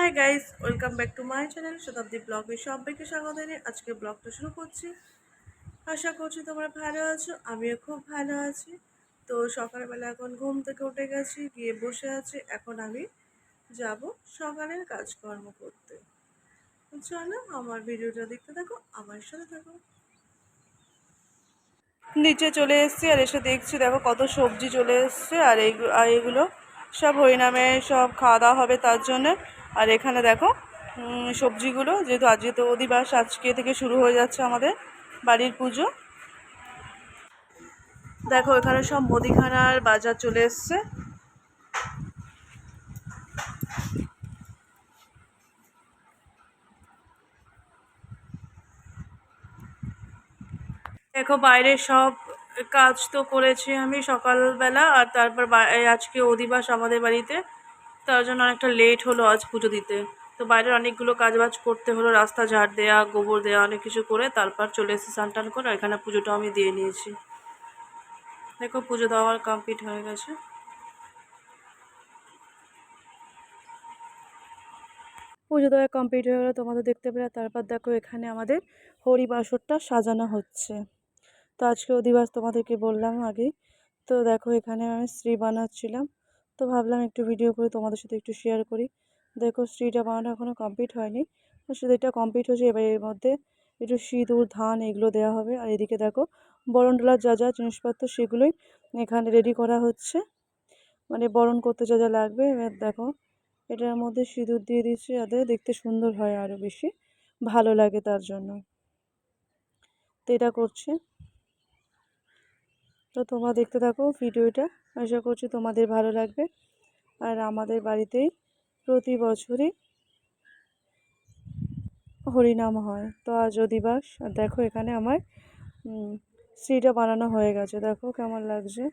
Hi guys welcome back to my channel Shatabdi ব্লগে সবাইকে স্বাগত জানিয়ে আজকে ব্লগটা শুরু করছি। আশা করছি তোমরা ভালো আছো, আমিও খুব ভালো আছি। তো সকালবেলা এখন ঘুম থেকে উঠে গেছি, গিয়ে বসে আছি। এখন আমি যাব সকালের কাজকর্ম করতে। চলো আমার ভিডিওটা দেখতে থাকো, আমার সাথে থাকো। নিচে চলে এসেছি আর এসে দেখছি, দেখো কত সবজি চলে এসছে আর এইগুলো সব হরিনামে সব খাওয়া দাওয়া হবে তার জন্যে। আর এখানে দেখো সবজিগুলো, যেহেতু আজকে তো অধিবাস, আজকে থেকে শুরু হয়ে যাচ্ছে আমাদের বাড়ির পুজো। দেখো, এখানে সব মুদিখানার বাজার চলে এসছে। দেখো, বাইরে সব কাজ তো করেছি আমি সকালবেলা, আর তারপর আজকে অধিবাস আমাদের বাড়িতে। তার জন্য অনেকটা লেট হলো আজ পুজো দিতে। তো বাইরের অনেকগুলো কাজ বাজ করতে হলো, রাস্তা ঝাড় দেওয়া গোবর দেওয়া অনেক কিছু করে তারপর চলে এসেছি স্নান টান করে এখানে পুজোটা আমি দিয়ে নিয়েছি। দেখো পুজো দেওয়ার কমপ্লিট হয়ে গেছে। পুজো দেওয়া কমপ্লিট হয়ে গেলো, তোমাদের দেখতে পেলে, তারপর দেখো এখানে আমাদের হরিবাসরটা সাজানো হচ্ছে। তো আজকে অধিবাস তোমাদেরকে বললাম আগে। তো দেখো এখানে আমি শ্রী বানাচ্ছিলাম। তো ভাবলাম একটু ভিডিও করে তোমাদের সাথে একটু শেয়ার করি। দেখো শ্রীটা বানানো এখনও কমপ্লিট হয়নি। তো সেটা কমপ্লিট হয়েছে, এবার এর মধ্যে একটু সিঁদুর, ধান এগুলো দেওয়া হবে। আর এদিকে দেখো বরণ ডোলার যা যা জিনিসপত্র সেগুলোই এখানে রেডি করা হচ্ছে। মানে বরণ করতে যা যা লাগবে। এবার দেখো এটার মধ্যে সিঁদুর দিয়ে দিচ্ছে যাতে দেখতে সুন্দর হয় আরও বেশি, ভালো লাগে তার জন্য। তো এটা করছে। তো তোমরা দেখতে থাকো ভিডিওটা। আশা করছি তোমাদের ভালো লাগবে। আর আমাদের বাড়িতেই প্রতি বছরই হরিনাম হয়। তো আজ অধিবাস। আর দেখো এখানে আমার শ্রীটা বানানো হয়ে গেছে। দেখো কেমন লাগছে।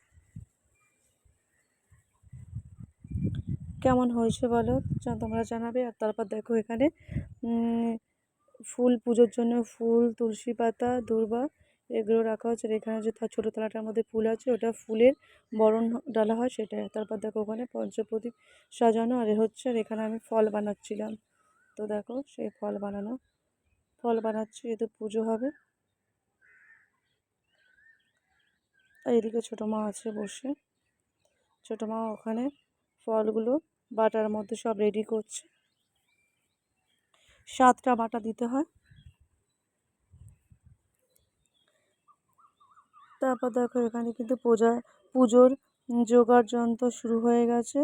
কেমন হয়েছে বলো? তোমরা জানাবে। আর তারপর দেখো এখানে ফুল, পুজোর জন্য ফুল, তুলসী পাতা, দূর্বা এগুলো রাখা হচ্ছে। এখানে যে ছোটো থালাটার মধ্যে ফুল আছে, ওটা ফুলের বরণ ডালা হয় সেটা তারপর দেখো ওখানে পঞ্চপ্রদীপ সাজানো, আর হচ্ছে, আর এখানে আমি ফল বানাচ্ছিলাম। তো দেখো সেই ফল বানানো। ফল বানাচ্ছি এতে পুজো হবে। আর এদিকে ছোটো মা আছে বসে। ছোটো মা ওখানে ফলগুলো বাটার মধ্যে সব রেডি করছে। সাতটা বাটা দিতে হয়। তারপর দেখো এখানে কিন্তু পূজা, পুজোর জোগাড় যন্ত্র শুরু হয়ে গেছে।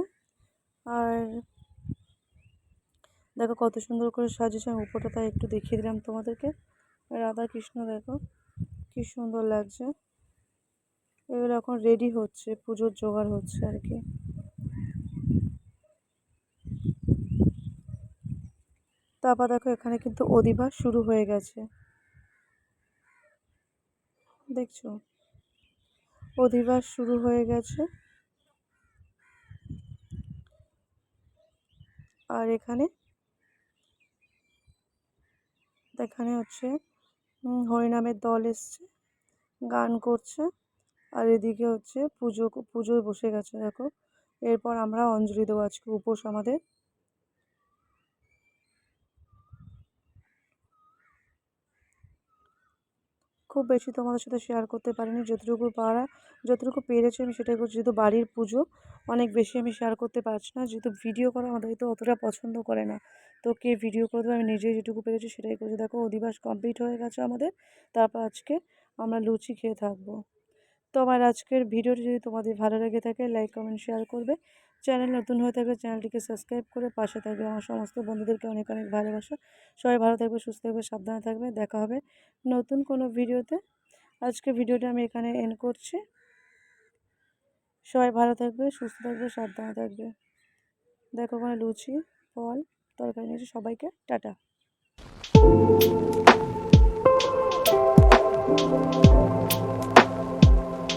আর দেখো কত সুন্দর করে সাজিয়েছে, আমি উপরটা তাই একটু দেখিয়ে দিলাম তোমাদেরকে। রাধা কৃষ্ণ দেখো কি সুন্দর লাগছে। এগুলো এখন রেডি হচ্ছে, পুজোর জোগাড় হচ্ছে আর কি। তারপর দেখো এখানে কিন্তু অধিবাস শুরু হয়ে গেছে। দেখছ? অধিবাস শুরু হয়ে গেছে। আর এখানে এখানে হচ্ছে হরিনামের দল এসছে, গান করছে, আর এদিকে হচ্ছে পুজো, পুজোয় বসে গেছে, দেখো। এরপর আমরা অঞ্জলি দেবো আজকে, উপোস আমাদের। খুব বেশি তোমাদের সাথে শেয়ার করতে পারিনি। যতটুকু পারা, যতটুকু পেরেছি আমি সেটাই করছি। যেহেতু বাড়ির পুজো, অনেক বেশি আমি শেয়ার করতে পারছি না। যেহেতু ভিডিও করা আমাদের তো অতটা পছন্দ করে না। তো কে ভিডিও করে দেবে আমি নিজেই যেটুকু পেরেছি সেটাই করছি। দেখো, অধিবাস কমপ্লিট হয়ে গেছে আমাদের। তারপর আজকে আমরা লুচি খেয়ে থাকব। তো আমার আজকের ভিডিওটি যদি তোমাদের ভালো লেগে থাকে লাইক কমেন্ট শেয়ার করবে। চ্যানেল, নতুন হয়ে থাকলে চ্যানেলটিকে সাবস্ক্রাইব করে পাশে থাকবে আমার সমস্ত বন্ধুদেরকে অনেক অনেক ভালোবাসা। সবাই ভালো থাকবে, সুস্থ থাকবে, সাবধানে থাকবে। দেখা হবে নতুন কোনো ভিডিওতে। আজকে ভিডিওটা আমি এখানে এন্ড করছি। সবাই ভালো থাকবে, সুস্থ থাকবে, সাবধানে থাকবে। দেখো ওখানে লুচি, ফল, তরকারি নিয়েছি সবাইকে। টাটা।